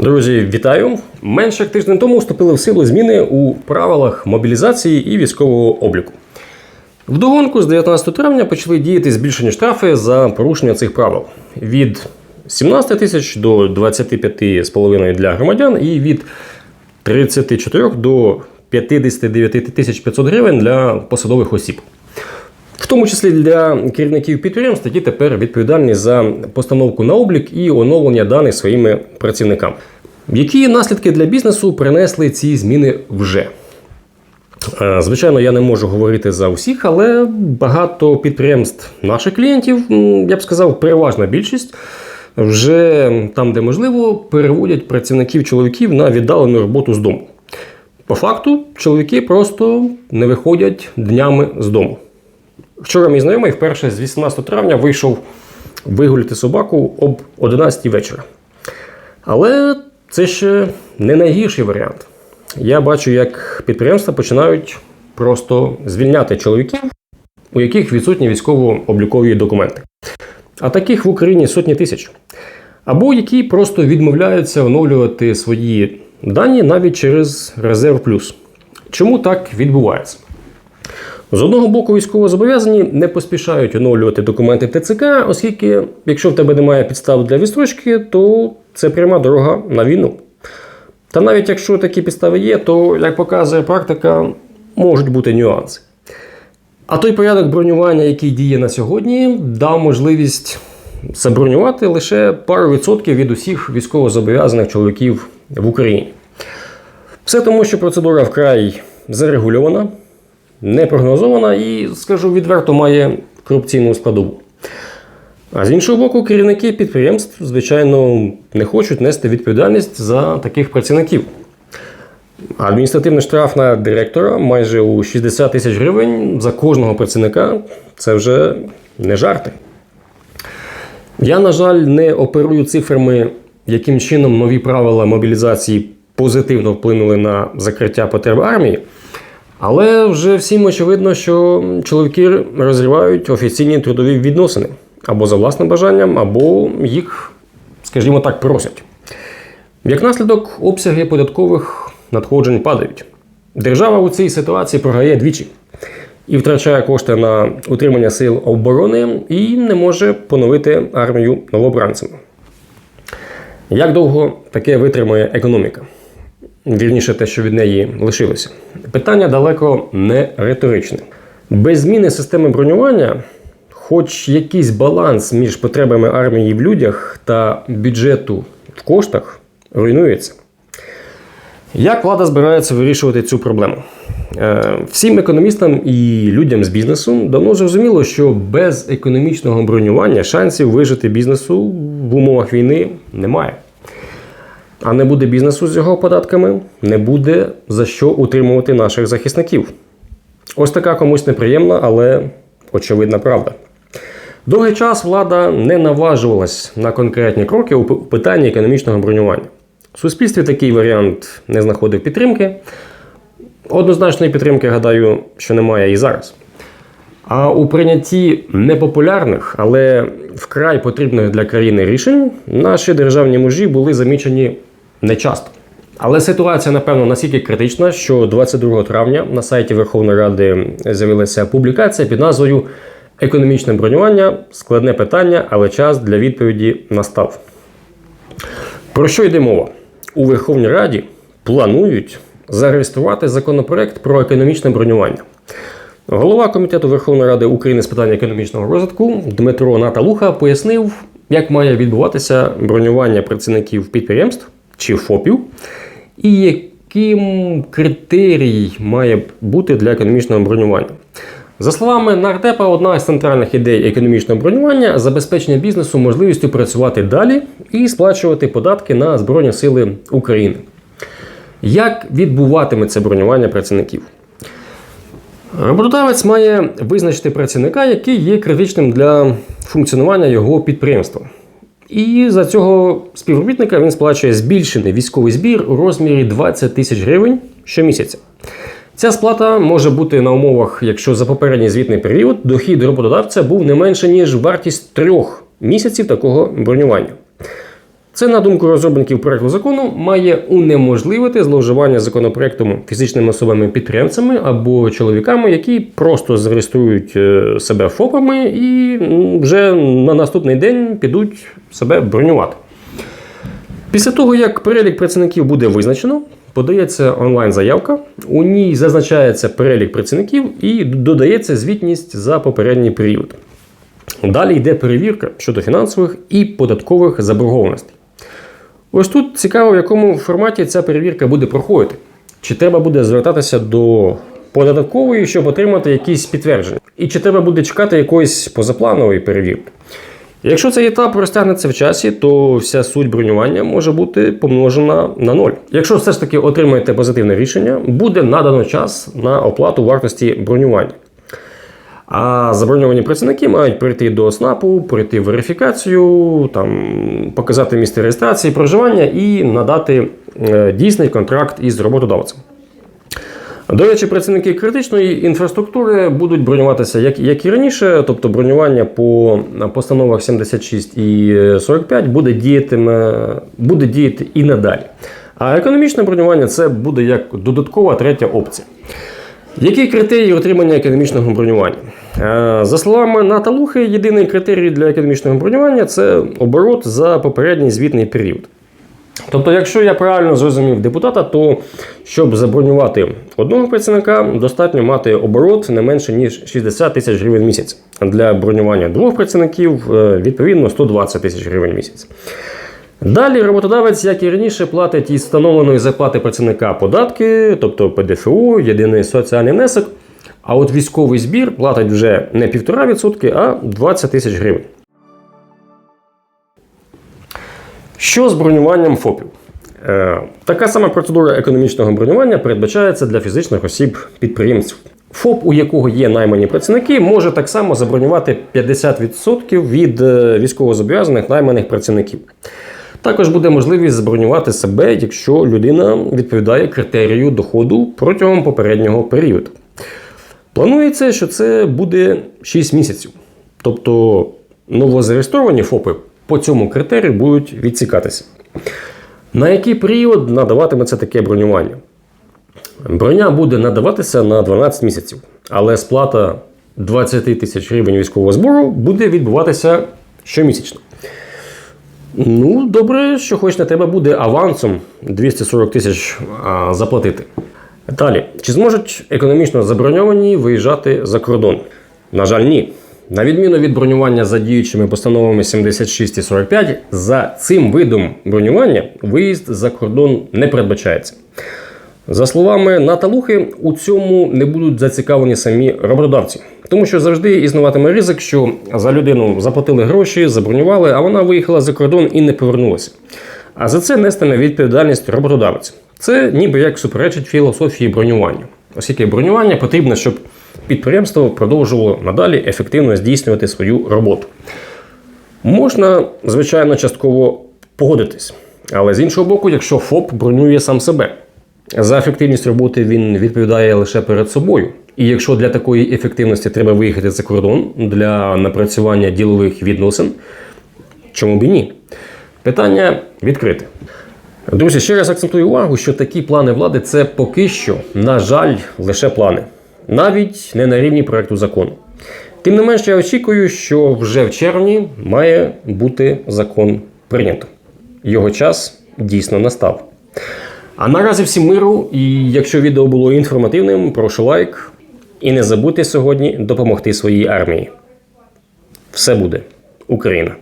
Друзі, вітаю! Менше як тиждень тому вступили в силу зміни у правилах мобілізації і військового обліку. Вдогонку з 19 травня почали діяти збільшені штрафи за порушення цих правил від 17 тисяч до 25,5 для громадян і від 34 до 59 тисяч 500 гривень для посадових осіб. Тому числі для керівників підприємств, які тепер відповідальні за постановку на облік і оновлення даних своїми працівниками. Які наслідки для бізнесу принесли ці зміни вже? Е, Звичайно, я не можу говорити за усіх, але багато підприємств наших клієнтів, я б сказав, переважна більшість, вже там, де можливо, переводять працівників чоловіків на віддалену роботу з дому. По факту, чоловіки просто не виходять днями з дому. Вчора мій знайомий вперше з 18 травня вийшов вигуляти собаку об 11 вечора. Але це ще не найгірший варіант. Я бачу, як підприємства починають просто звільняти чоловіків, у яких відсутні військово-облікові документи. А таких в Україні сотні тисяч. Або які просто відмовляються оновлювати свої дані навіть через резерв плюс. Чому так відбувається? З одного боку, військовозобов'язані не поспішають оновлювати документи ТЦК, оскільки, якщо в тебе немає підстав для відстрочки, то це пряма дорога на війну. Та навіть якщо такі підстави є, то, як показує практика, можуть бути нюанси. А той порядок бронювання, який діє на сьогодні, дав можливість забронювати лише пару відсотків від усіх військовозобов'язаних чоловіків в Україні. Все тому, що процедура вкрай зарегульована, непрогнозована і, скажу відверто, має корупційну складову. А з іншого боку, керівники підприємств, звичайно, не хочуть нести відповідальність за таких працівників. Адміністративний штраф на директора майже у 60 тисяч гривень за кожного працівника це вже не жарти. Я, на жаль, не оперую цифрами, яким чином нові правила мобілізації позитивно вплинули на закриття потреб армії. Але вже всім очевидно, що чоловіки розривають офіційні трудові відносини або за власним бажанням, або їх, скажімо так, просять. Як наслідок, обсяги податкових надходжень падають. Держава у цій ситуації програє двічі і втрачає кошти на утримання сил оборони і не може поновити армію новобранцями. Як довго таке витримає економіка? Вірніше, те, що від неї лишилося. Питання далеко не риторичне. Без зміни системи бронювання, хоч якийсь баланс між потребами армії в людях та бюджету в коштах, руйнується. Як влада збирається вирішувати цю проблему? Е, Всім економістам і людям з бізнесу давно зрозуміло, що без економічного бронювання шансів вижити бізнесу в умовах війни немає. А не буде бізнесу з його податками, не буде за що утримувати наших захисників. Ось така комусь неприємна, але очевидна правда. Довгий час влада не наважувалась на конкретні кроки у питанні економічного бронювання. В суспільстві такий варіант не знаходив підтримки. Однозначної підтримки, гадаю, що немає і зараз. А у прийнятті непопулярних, але вкрай потрібних для країни рішень наші державні мужі були замічені нечасто. Але ситуація, напевно, настільки критична, що 22 травня на сайті Верховної Ради з'явилася публікація під назвою Економічне бронювання складне питання, але час для відповіді настав. Про що йде мова? У Верховній Раді планують зареєструвати законопроект про економічне бронювання. Голова комітету Верховної Ради України з питань економічного розвитку Дмитро Наталуха пояснив, як має відбуватися бронювання працівників підприємств чи ФОПів, і яким критерій має бути для економічного бронювання. За словами нардепа, одна з центральних ідей економічного бронювання забезпечення бізнесу можливістю працювати далі і сплачувати податки на Збройні Сили України. Як відбуватиметься бронювання працівників? Роботодавець має визначити працівника, який є критичним для функціонування його підприємства. І за цього співробітника він сплачує збільшений військовий збір у розмірі 20 тисяч гривень щомісяця. Ця сплата може бути на умовах, якщо за попередній звітний період дохід роботодавця був не менше, ніж вартість трьох місяців такого бронювання. Це, на думку розробників проекту закону, має унеможливити зловживання законопроектом фізичними особами підприємцями або чоловіками, які просто зареєструють е, себе ФОПами і вже на наступний день підуть себе бронювати. Після того, як перелік працівників буде визначено, подається онлайн-заявка, у ній зазначається перелік працівників і додається звітність за попередній період. Далі йде перевірка щодо фінансових і податкових заборгованостей. Ось тут цікаво, в якому форматі ця перевірка буде проходити. Чи треба буде звертатися до податкової, щоб отримати якісь підтвердження, і чи треба буде чекати якоїсь позапланової перевірки. Якщо цей етап розтягнеться в часі, то вся суть бронювання може бути помножена на ноль. Якщо все ж таки отримаєте позитивне рішення, буде надано час на оплату вартості бронювання. А заброньовані працівники мають прийти до СНАПу, пройти верифікацію, там, показати місце реєстрації, проживання і надати е, дійсний контракт із роботодавцем. До речі, працівники критичної інфраструктури будуть бронюватися як, як і раніше, тобто бронювання по постановах 76 і 45 буде, діятиме, буде діяти і надалі. А економічне бронювання це буде як додаткова третя опція. Які критерії отримання економічного бронювання? Е, За словами Ната Лухи, єдиний критерій для економічного бронювання це оборот за попередній звітний період. Тобто, якщо я правильно зрозумів депутата, то щоб забронювати одного працівника, достатньо мати оборот не менше ніж 60 тисяч гривень в місяць. А Для бронювання двох працівників е, відповідно 120 тисяч гривень в місяць. Далі роботодавець, як і раніше, платить із встановленої зарплати працівника податки, тобто ПДФО, єдиний соціальний внесок. А от військовий збір платить вже не 1,5%, а 20 тисяч гривень. Що з бронюванням ФОПів? Е, така сама процедура економічного бронювання передбачається для фізичних осіб підприємців. ФОП, у якого є наймані працівники, може так само забронювати 50% від е, військовозобов'язаних найманих працівників. Також буде можливість забронювати себе, якщо людина відповідає критерію доходу протягом попереднього періоду. Планується, що це буде 6 місяців. Тобто новозареєстровані ФОПи по цьому критерію будуть відсікатися. На який період надаватиметься таке бронювання? Броня буде надаватися на 12 місяців, але сплата 20 тисяч гривень військового збору буде відбуватися щомісячно. Ну, добре, що хоч на тебе буде авансом 240 тисяч заплатити. Далі, чи зможуть економічно заброньовані виїжджати за кордон? На жаль, ні. На відміну від бронювання за діючими постановами 76 і 45, за цим видом бронювання виїзд за кордон не передбачається. За словами Наталухи, у цьому не будуть зацікавлені самі роботодавці, тому що завжди існуватиме ризик, що за людину заплатили гроші, забронювали, а вона виїхала за кордон і не повернулася. А за це нестиме відповідальність роботодавець. Це ніби як суперечить філософії бронювання, оскільки бронювання потрібно, щоб підприємство продовжувало надалі ефективно здійснювати свою роботу. Можна, звичайно, частково погодитись, але з іншого боку, якщо ФОП бронює сам себе. За ефективність роботи він відповідає лише перед собою. І якщо для такої ефективності треба виїхати за кордон для напрацювання ділових відносин, чому б і ні? Питання відкрите. Друзі, ще раз акцентую увагу, що такі плани влади це поки що, на жаль, лише плани, навіть не на рівні проекту закону. Тим не менш, я очікую, що вже в червні має бути закон прийнято. Його час дійсно настав. А наразі всім миру, і якщо відео було інформативним, прошу лайк. І не забудьте сьогодні допомогти своїй армії. Все буде Україна!